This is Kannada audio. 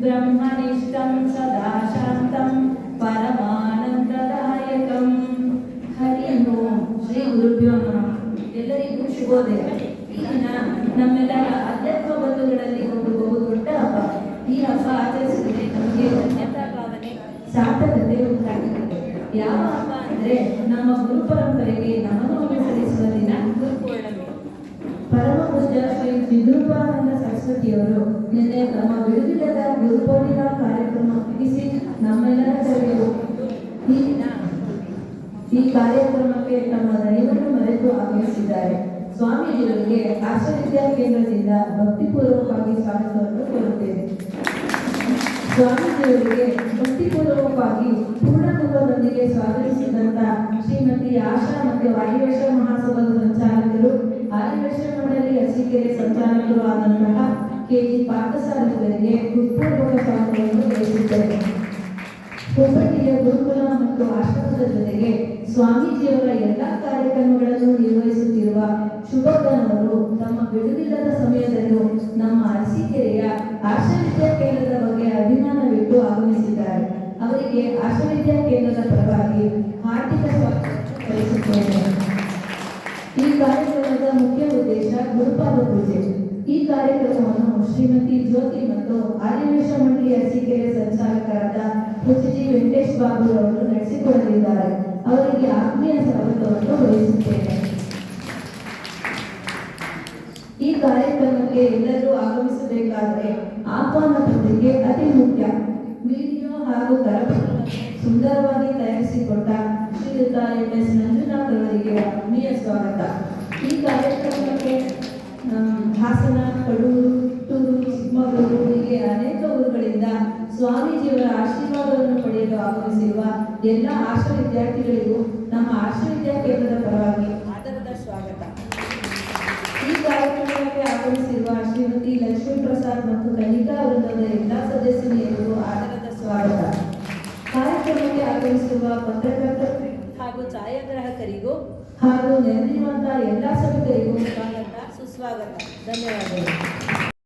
ಬ್ರಹ್ಮನಿಷ್ಠಂ ಸದಾ ಶಾಂತಂ ಪರಮಾನಂದದಾಯಕಂ ಹರಿ ಓಂ ಶ್ರೀ ಗುರುಭ್ಯೋ ನಮಃ ಎಲ್ಲರಿಗೂ ಶುಭೋದಯ ಈ ದಿನ ನಮ್ಮೆಲ್ಲರ ಅಧ್ಯಾತ್ಮ ಬಂಧುಗಳಲ್ಲಿ ಒಂದು ಬಹು ದೊಡ್ಡ ಹಬ್ಬ ಈ ಹಬ್ಬ ಆಚರಿಸಿದರೆ ನಮಗೆ ಧನ್ಯತಾ ಭಾವನೆ ಸಾರ್ಥಕತೆ ಉಂಟಾಗುತ್ತದೆ ಯಾವ ಹಬ್ಬ ಅಂದ್ರೆ ನಮ್ಮ ಗುರು ಪರಂಪರೆಗೆ ನಮನವನ್ನು ಸಲ್ಲಿಸುವ ದಿನ ಗುರುಪೂರ್ಣಿಮೆ ಪರಮ ಪೂಜ್ಯ ಶ್ರೀ ವಿದ್ರೂಪಾನಂದ ಸರಸ್ವತಿಯವರು ನಿನ್ನೆ ತಮ್ಮ ಬಿಡುಗಿಡದ ಈ ಕಾರ್ಯಕ್ರಮಕ್ಕೆ ತಮ್ಮ ದಣಿವನ್ನು ಮರೆತು ಆಗಮಿಸಿದ್ದಾರೆ. ಸ್ವಾಮೀಜಿಯವರಿಗೆ ಆಶ್ರವಿದ್ಯಾ ಕೇಂದ್ರದಿಂದ ಭಕ್ತಿಪೂರ್ವಕವಾಗಿ ಸ್ವಾಗತವನ್ನು ಕೋರುತ್ತೇವೆ ಸ್ವಾಮೀಜಿಯವರಿಗೆ ಭಕ್ತಿಪೂರ್ವಕವಾಗಿ ಪೂರ್ಣಕುಂಭದೊಂದಿಗೆ ಸ್ವಾಗತಿಸಿದಂತ ಶ್ರೀಮತಿ ಆಶಾ ಮತ್ತು ವಾಯುವೇಶ ಮಹಾಸಭಾದ ಸಂಚಾಲಕರು ಆದಿವೇಶ ಮಂಡಳಿ ಅರಸೀಕೆರೆ ಸಂಚಾಲಕರು ಆದಂತಹ ಕೆ ಜಿ ಪಾರ್ಥಸಾರಥಿಯವರಿಗೆ ಹೃತ್ಪೂರ್ವಕ ಸ್ವಾಗತವನ್ನು ಬಯಸಿದ್ದೇನೆ ಕುಂಬಟಿಯ ಗುರುಕುಲ ಮತ್ತು ಆಶ್ರಮದ ಜೊತೆಗೆ ಸ್ವಾಮೀಜಿಯವರ ಎಲ್ಲಾ ಕಾರ್ಯಕ್ರಮಗಳನ್ನು ನಿರ್ವಹಿಸುತ್ತಿರುವ ಶುಭೋಧನವರು ತಮ್ಮ ಬಿಡುವಿಲ್ಲದ ಸಮಯದಲ್ಲೂ ನಮ್ಮ ಅರಸೀಕೆರೆಯ ಆಶ್ರವಿದ್ಯಾ ಕೇಂದ್ರದ ಬಗ್ಗೆ ಅಭಿಮಾನವಿಟ್ಟು ಆಗಮಿಸಿದ್ದಾರೆ. ಅವರಿಗೆ ಆಶ್ರವಿದ್ಯಾ ಕೇಂದ್ರದ ಪರವಾಗಿ ಹಾರ್ದಿಕ ಸ್ವಾಗತ ಬಯಸುತ್ತೇನೆ ಈ ಕಾರ್ಯಕ್ರಮದ ಮುಖ್ಯ ಉದ್ದೇಶ ಗುರುಪಾದ ಪೂಜೆ. ಈ ಕಾರ್ಯಕ್ರಮವನ್ನು ಶ್ರೀಮತಿ ಜ್ಯೋತಿ ಮತ್ತು ಆದಿವೇಶ ಮಂಡಳಿ ಅರಸೀಕೆರೆ ಪೂಜ್ಯಜಿ ವೆಂಕಟೇಶ್ ಬಾಬು ಅವರಿಗೆ ಆತ್ಮೀಯ ಸ್ವಾಗತವನ್ನು ವಹಿಸುತ್ತೇನೆ ಈ ಕಾರ್ಯಕ್ರಮಕ್ಕೆ ಎಲ್ಲರೂ ಆಗಮಿಸಬೇಕಾದರೆ ಆಹ್ವಾನ ಪತ್ರಿಕೆ ಅತಿ ಮುಖ್ಯ. ವಿಡಿಯೋ ಹಾಗೂ ಕರಪತ್ರವನ್ನು ಸುಂದರವಾಗಿ ತಯಾರಿಸಿಕೊಟ್ಟ ಶ್ರೀಯುತ ಎಂ ಎಸ್ ಮಂಜುನಾಥ್ ಅವರಿಗೆ ಆತ್ಮೀಯ ಸ್ವಾಗತ. ಈ ಕಾರ್ಯಕ್ರಮಕ್ಕೆ ಸ್ವಾಮೀಜಿಯವರ ಆಶೀರ್ವಾದವನ್ನು ಪಡೆಯಲು ಆಗಮಿಸಿರುವ ಎಲ್ಲ ಆಶಾ ವಿದ್ಯಾರ್ಥಿಗಳಿಗೂ ನಮ್ಮ ಆಶಾ ವಿದ್ಯಾ ಕೇಂದ್ರದ ಪರವಾಗಿ ಆದರದ ಸ್ವಾಗತ. ಈ ಕಾರ್ಯಕ್ರಮಕ್ಕೆ ಆಗಮಿಸಿರುವ ಶ್ರೀಮತಿ ಲಕ್ಷ್ಮೀ ಪ್ರಸಾದ್ ಮತ್ತು ಕನಿಕಾ ವೃಂದದ ಎಲ್ಲ ಸದಸ್ಯರಿಗೂ ಆದರದ ಸ್ವಾಗತ. ಕಾರ್ಯಕ್ರಮಕ್ಕೆ ಆಗಮಿಸಿರುವ ಪತ್ರಕರ್ತರು ಹಾಗೂ ಛಾಯಾಗ್ರಾಹಕರಿಗೂ ಹಾಗೂ ನೆರೆದಿರುವಂತಹ ಎಲ್ಲ ಸಭೆಗಳಿಗೂ ಸ್ವಾಗತ ಸುಸ್ವಾಗತ. ಧನ್ಯವಾದಗಳು.